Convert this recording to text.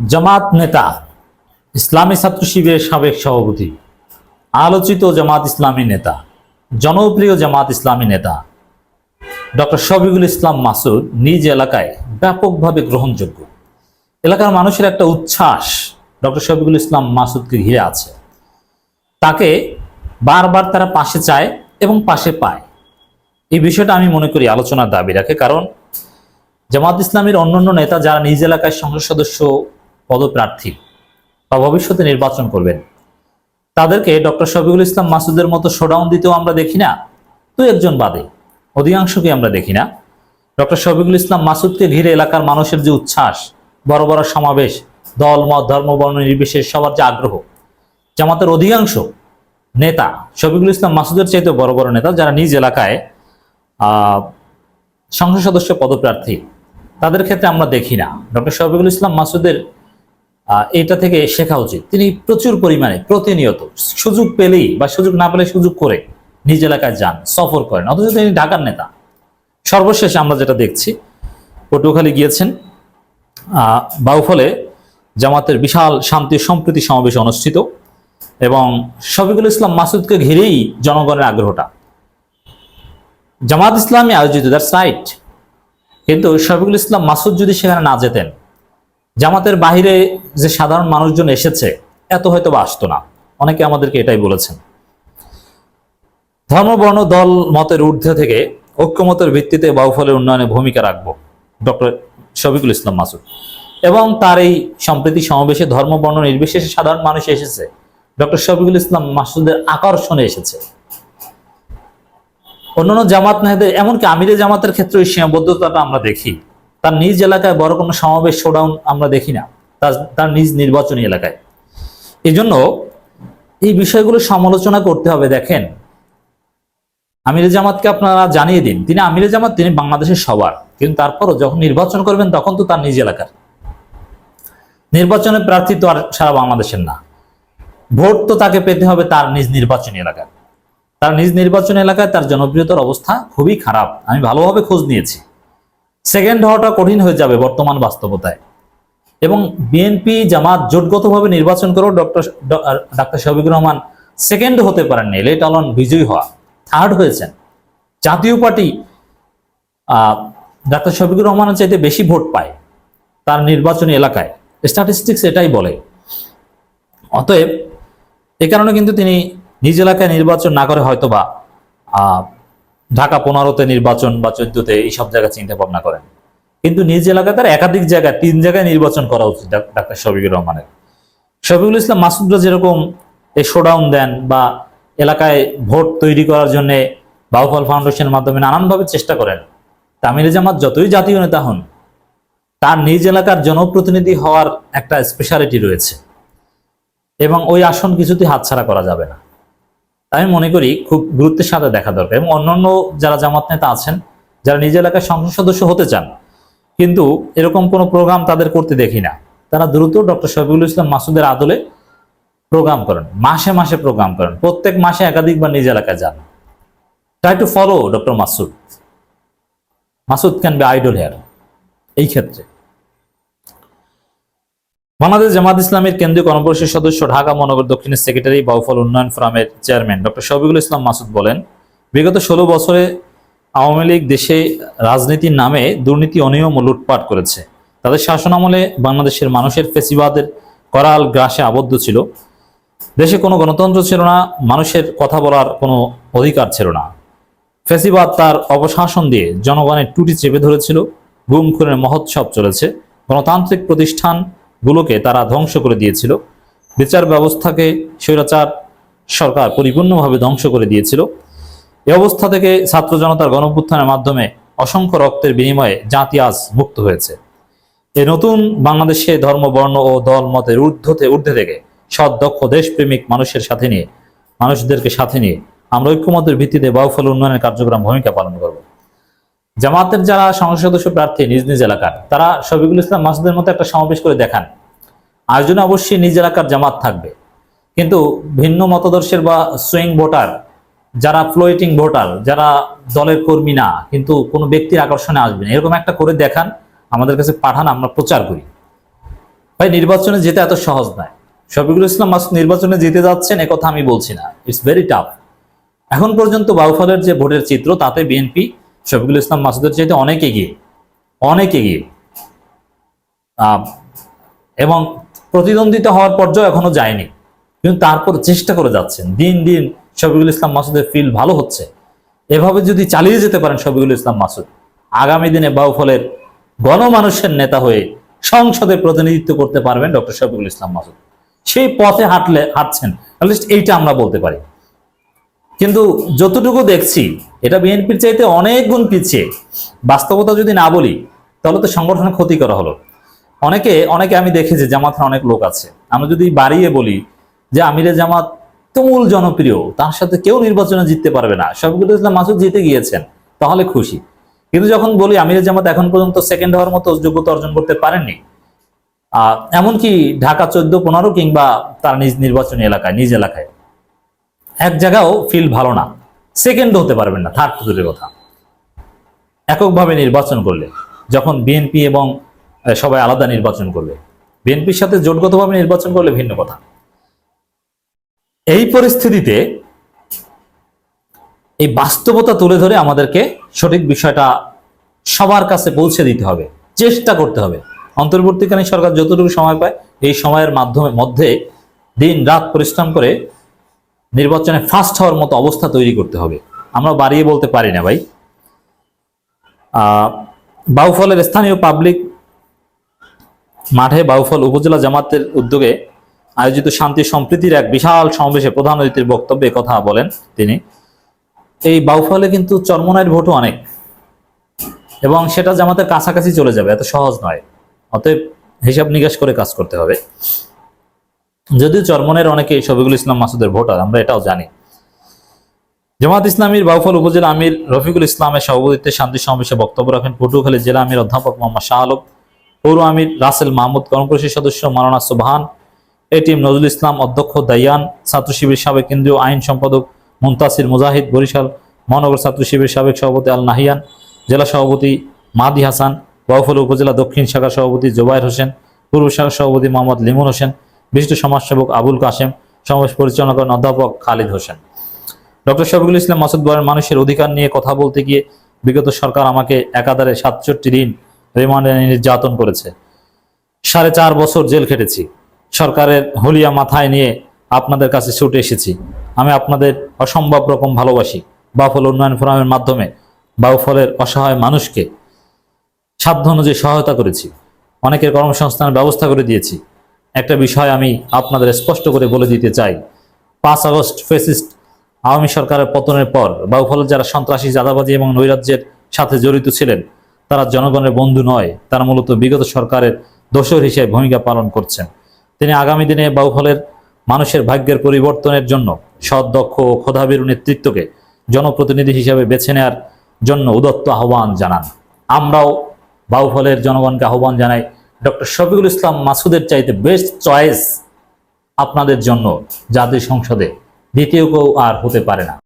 জামাত নেতা, ইসলামী ছাত্র শিবিরের সাবেক সভাপতি, আলোচিত জামাত ইসলামী নেতা, জনপ্রিয় জামাত ইসলামী নেতা, ডক্টর শফিকুল ইসলাম মাসুদ নিজ এলাকায় ব্যাপকভাবে গ্রহণযোগ্য। এলাকার মানুষের একটা উচ্ছ্বাস ডক্টর শফিকুল ইসলাম মাসুদকে ঘিরে আছে। তাকে বারবার তারা পাশে চায় এবং পাশে পায়। এই বিষয়টা আমি মনে করি আলোচনার দাবি রাখে, কারণ জামাত ইসলামের অন্যান্য নেতা যারা নিজ এলাকায় সংসদ সদস্য পদপ্রার্থী বা ভবিষ্যতে নির্বাচন করবেন। তাদেরকে ডক্টর শফিকুল ইসলাম মাসুদের মতো শোডাউন দিতেও আমরা দেখি না, দু একজন বাদে। অধিকাংশকে আমরা দেখি না। ডক্টর শফিকুল ইসলাম মাসুদকে ঘিরে এলাকার মানুষের যে উচ্ছ্বাস, বড় বড় সমাবেশ, দল, মত, ধর্ম, বর্ণ নির্বিশেষ সবার যে আগ্রহ, জামাতের অধিকাংশ নেতা, শফিকুল ইসলাম মাসুদের চাইতে বড় বড় নেতা যারা নিজ এলাকায় সংসদ সদস্য পদপ্রার্থী, তাদের ক্ষেত্রে আমরা দেখি না। ডক্টর শফিকুল ইসলাম মাসুদের এটা থেকে শেখা উচিত। তিনি প্রচুর পরিমাণে প্রতিনিয়ত সুযোগ পেলেই বা সুযোগ না পেলে সুযোগ করে নিজ এলাকায় যান, সফর করেন। অথচ তিনি ঢাকার নেতা। সর্বশেষ আমরা যেটা দেখছি পটুয়াখালী গিয়েছেন বাউফলে জামাতের বিশাল শান্তি সম্প্রীতি সমাবেশ অনুষ্ঠিত এবং শফিকুল ইসলাম মাসুদকে ঘিরেই জনগণের আগ্রহটা। জামাত ইসলামী আয়োজিত, দ্যাটস রাইট। কিন্তু শফিকুল ইসলাম মাসুদ যদি সেখানে না যেতেন জামাতের বাহিরে যে সাধারণ মানুষজন এসেছে, এত হয়তো বা আসতো না। অনেকে আমাদেরকে এটাই বলেছেন। ধর্ম, বর্ণ, দল, মতের ঊর্ধ্বে থেকে ঐক্যমতের ভিত্তিতে বাউফলের উন্নয়নে ভূমিকা রাখব, ডক্টর শফিকুল ইসলাম মাসুদ। এবং তার এই সম্প্রীতি সমাবেশে ধর্ম, বর্ণ নির্বিশেষে সাধারণ মানুষ এসেছে, ডক্টর শফিকুল ইসলাম মাসুদের আকর্ষণে এসেছে। অন্যান্য জামাত নেতাদের এমনকি আমিরে জামাতের ক্ষেত্রে ওই সীমাবদ্ধতাটা আমরা দেখি। তার নিজ এলাকায় বড় কোনো সমাবেশ শোডাউন আমরা দেখি না। তার তার নিজ নির্বাচনী এলাকায়। এই জন্য এই বিষয়গুলো সমালোচনা করতে হবে, দেখেন। আমিরে জামাতকে আপনারা জানিয়ে দিন। তিনি আমিরে জামাত, তিনি বাংলাদেশের সবার। কিন্তু তারপরও যখন নির্বাচন করবেন, তখন তো তার নিজ এলাকার। নির্বাচনের প্রার্থী তো আর সারা বাংলাদেশের না। ভোট তো তাকে পেতে হবে তার নিজ নির্বাচনী এলাকায়। তার নিজ নির্বাচনী এলাকায় তার জনপ্রিয়তার অবস্থা খুবই খারাপ। আমি ভালোভাবে খোঁজ নিয়েছি। সেকেন্ড হওয়াটা কঠিন হয়ে যাবে বর্তমান বাস্তবতায়। এবং বিএনপি জামাত জোটগতভাবে নির্বাচন করেও doctor doctor Shafiqur Rahman second হতে পারেননি। লেট অলন বিজয়ী হওয়া। থার্ড হয়েছেন। জাতীয় পার্টি ডাক্তার শফিকুর রহমানের চাইতে বেশি ভোট পায় তার নির্বাচনী এলাকায়। স্ট্যাটিস্টিক্স এটাই বলে। অতএব এ কারণে কিন্তু তিনি নিজ এলাকায় নির্বাচন না করে হয়তোবা ঢাকা পনেরোতে নির্বাচন বা চোদ্দতে এইসব জায়গায় চিন্তা ভাবনা করেন। কিন্তু নিজ এলাকায় তার একাধিক জায়গায়, তিন জায়গায় নির্বাচন করা উচিত ডাক- ডাক্তার শফিকুর রহমানের। শফিকুল ইসলাম মাসুদরা যেরকম এই শোডাউন দেন বা এলাকায় ভোট তৈরি করার জন্য বাউফল ফাউন্ডেশনের মাধ্যমে নানানভাবে চেষ্টা করেন, তামিল জামাত যতই জাতীয় নেতা হন, তার নিজ এলাকার জনপ্রতিনিধি হওয়ার একটা স্পেশালিটি রয়েছে এবং ওই আসন কিছুতেই হাতছাড়া করা যাবে না। আমি মনে করি খুব গুরুত্বের সাথে দেখা দরকার এবং অন্যান্য যারা জামাত নেতা আছেন, যারা নিজ এলাকার সংসদ সদস্য হতে চান, কিন্তু এরকম কোনো প্রোগ্রাম তাদের করতে দেখি না। তারা দ্রুত ডক্টর শফিকুল ইসলাম মাসুদের আদলে প্রোগ্রাম করেন, মাসে মাসে প্রোগ্রাম করেন, প্রত্যেক মাসে একাধিকবার নিজ এলাকায় যান। Try to follow doctor Masud Masud can be idol here এই ক্ষেত্রে। বাংলাদেশ জামাত ইসলামের কেন্দ্রীয় কর্মপরিষদ সদস্য ঢাকা মহানগর দক্ষিণের সেক্রেটারি বাউফল উন্নয়ন ফোরামের চেয়ারম্যান ডক্টর শফিকুল ইসলাম মাসুদ বলেন, বিগত ষোলো বছরে আওয়ামী লীগ দেশে রাজনীতির নামে দুর্নীতি, অনিয়ম ও লুটপাট করেছে। তাদের শাসনামলে বাংলাদেশের মানুষের ফেসিবাদের করাল গ্রাসে আবদ্ধ ছিল। দেশে কোনো গণতন্ত্র ছিল না, মানুষের কথা বলার কোনো অধিকার ছিল না। ফেসিবাদ তার অপশাসন দিয়ে জনগণের টুটি চেপে ধরেছিল, গুম খুনের মহোৎসব চলেছে। গণতান্ত্রিক প্রতিষ্ঠানগুলোকে তারা ধ্বংস করে দিয়েছিল। বিচার ব্যবস্থাকে স্বৈরাচার সরকার পরিপূর্ণভাবে ধ্বংস করে দিয়েছিল। এই অবস্থা থেকে ছাত্র জনতার গণঅভ্যুত্থানের মাধ্যমে অসংখ্য রক্তের বিনিময়ে জাতি আজ মুক্ত হয়েছে। এই নতুন বাংলাদেশে ধর্ম, বর্ণ ও দল মতের ঊর্ধ্বতে, ঊর্ধ্বে থেকে সৎ, দক্ষ, দেশপ্রেমিক মানুষের সাথে নিয়ে, মানুষদেরকে সাথে নিয়ে আমরা ঐক্যমতের ভিত্তিতে বাউফল উন্নয়নের কার্যক্রম ভূমিকা পালন করব। জামাতের যারা সংসদ সদস্য প্রার্থী নিজ নিজ এলাকার, তারা শফিকুল ইসলাম মাসুদের মতো একটা সমাবেশ করে দেখান। আয়োজনে অবশ্যই নিজ এলাকার জামাত থাকবে। কিন্তু ভিন্ন মতদর্শের বা সুইং ভোটার, যারা ফ্লোয়েটিং ভোটার, যারা দলের কর্মী না, কিন্তু কোনো ব্যক্তির আকর্ষণে আসবে না। এরকম একটা করে দেখান, আমাদের কাছে পাঠান, আমরা প্রচার করি। ভাই, নির্বাচনে যেতে এত সহজ নয়। শফিকুল ইসলাম মাসুদ নির্বাচনে জিতে যাচ্ছেন একথা আমি বলছি না। ইটস ভেরি টাফ এখন পর্যন্ত বাউফলের যে ভোটের চিত্র, তাতে বিএনপি শফিকুল ইসলাম মাসুদের চাইতে অনেক এগিয়ে অনেক এগিয়ে। এবং প্রতিদ্বন্দ্বিতা হওয়ার পর্যায়ে এখনও যায়নি। কিন্তু তারপর চেষ্টা করে যাচ্ছেন। দিন দিন শফিকুল ইসলাম মাসুদের ফিল ভালো হচ্ছে। এভাবে যদি চালিয়ে যেতে পারেন শফিকুল ইসলাম মাসুদ, আগামী দিনে বাউফলের গণমানুষের নেতা হয়ে সংসদে প্রতিনিধিত্ব করতে পারবেন ডক্টর শফিকুল ইসলাম মাসুদ। সেই পথে হাঁটলে, হাঁটছেন। এইটা আমরা বলতে পারি। কিন্তু যতটুকু দেখছি, এটা বিএনপির চাইতে অনেক গুণ পিছিয়ে। বাস্তবতা যদি না বলি, তাহলে তো সংগঠনের ক্ষতি করা হলো। অনেকে অনেকে আমি দেখেছি, জামাতের অনেক লোক আছে। আমরা যদি বাড়িয়ে বলি যে আমিরে জামাত তুমুল জনপ্রিয়, তার সাথে কেউ নির্বাচনে জিততে পারবে না। শফিকুল ইসলাম মাসুদ জিতে গিয়েছেন, তাহলে খুশি। কিন্তু যখন বলি আমিরে জামাত এখন পর্যন্ত সেকেন্ড হওয়ার মতো যোগ্যতা অর্জন করতে পারেননি এমনকি ঢাকা চোদ্দ পনেরো কিংবা তার নিজ নির্বাচনী এলাকায়, নিজ এলাকায়। এক জায়গাও ফিল ভালো না সেকেন্ড হতে পারবেন না থার্ড দূরের কথা। এককভাবে নির্বাচন করলে, যখন বিএনপি এবং সবাই আলাদা নির্বাচন করবে বিএনপির সাথে জোটগতভাবে নির্বাচন করলে ভিন্ন কথা। এই পরিস্থিতিতে, এই বাস্তবতা তুলে ধরে আমাদেরকে সঠিক বিষয়টা সবার কাছে পৌঁছে দিতে হবে, চেষ্টা করতে হবে। অন্তর্বর্তীকালীন সরকার যতটুকু সময় পায়, এই সময়ের মাধ্যমে মধ্যে দিন রাত পরিশ্রম করে নির্বাচনে ফার্স্ট হওয়ার মতো অবস্থা তৈরি করতে হবে। আমরা বাড়িয়ে বলতে পারি না ভাই। বাউফলের স্থানীয় পাবলিক মাঠে বাউফল উপজেলা জামাতের উদ্যোগে আয়োজিত শান্তি সম্প্রীতির এক বিশাল সমাবেশে প্রধান অতিথির বক্তব্যে কথা বলেন তিনি। এই বাউফলে কিন্তু চরমনাইয়ের ভোটও অনেক এবং সেটা জামাতের কাছাকাছি চলে যাবে, এত সহজ নয়। অতএব হিসাব নিকাশ করে কাজ করতে হবে। যদিও চরমনের অনেকে শফিকুল ইসলাম মাসুদের ভোটার, আমরা এটাও জানি। জামাত ইসলামীর বাউফল উপজেলা আমির রফিকুল ইসলামের সভাপতিত্বে শান্তি সমাবেশে বক্তব্য রাখেন পটুয়াখালী জেলা আমির অধ্যাপক মোহাম্মদ শাহ আলম, পৌর আমির রাসেল মাহমুদ, কর্মপরিষদ সদস্য মারানা সুবহান এটিএম নজরুল ইসলাম অধ্যক্ষ দাইয়ান, ছাত্র শিবির সাবেক কেন্দ্রীয় আইন সম্পাদক মুন্তাসির মুজাহিদ, বরিশাল মহানগর ছাত্র শিবির সাবেক সভাপতি আল নাহিয়ান, জেলা সভাপতি মাদি হাসান, বাউফল উপজেলা দক্ষিণ শাখা সভাপতি জোবায়ের হোসেন, পূর্ব শাখা সভাপতি মোহাম্মদ লিমন হোসেন বিশিষ্ট সমাজসেবক আবুল কাশেম, সমাবেশ পরিচালনা করেন অধ্যাপক খালিদ হোসেন। ডক্টর শফিকুল ইসলাম মাসুদ বলেন, মানুষের অধিকার নিয়ে কথা বলতে গিয়ে বিগত সরকার আমাকে একাধারে সাতষট্টি দিন রিমান্ডে নির্যাতন করেছে। সাড়ে চার বছর জেল খেটেছি। সরকারের হলিয়া মাথায় নিয়ে আপনাদের কাছে ছুটে এসেছি। আমি আপনাদের অসম্ভব রকম ভালোবাসি। বাউফল উন্নয়ন ফোরামের মাধ্যমে বাউফলের অসহায় মানুষকে সাধ্য অনুযায়ী সহায়তা করেছি। অনেকের কর্মসংস্থানের ব্যবস্থা করে দিয়েছি। একটা বিষয় আমি আপনাদের স্পষ্ট করে বলে দিতে চাই। পাঁচ আগস্ট ফেসিস্ট আওয়ামী সরকারের পতনের পর বাউফলের যারা সন্ত্রাসী জাদাবাজি এবং নৈরাজ্যের সাথে জড়িত ছিলেন, তারা জনগণের বন্ধু নয়, তারা মূলত বিগত সরকারের দোষর হিসেবে ভূমিকা পালন করছেন। তিনি আগামী দিনে বাউফলের মানুষের ভাগ্যের পরিবর্তনের জন্য সৎ, দক্ষ ও ক্ষোধাবীর নেতৃত্বকে জনপ্রতিনিধি হিসেবে বেছে নেওয়ার জন্য উদত্ত আহ্বান জানান। আমরাও বাউফলের জনগণকে আহ্বান জানাই ডক্টর শফিকুল ইসলাম মাসুদের চাইতে বেস্ট চয়েস আপনাদের জন্য জাতীয় সংসদে দ্বিতীয় কেউ আর হতে পারে না।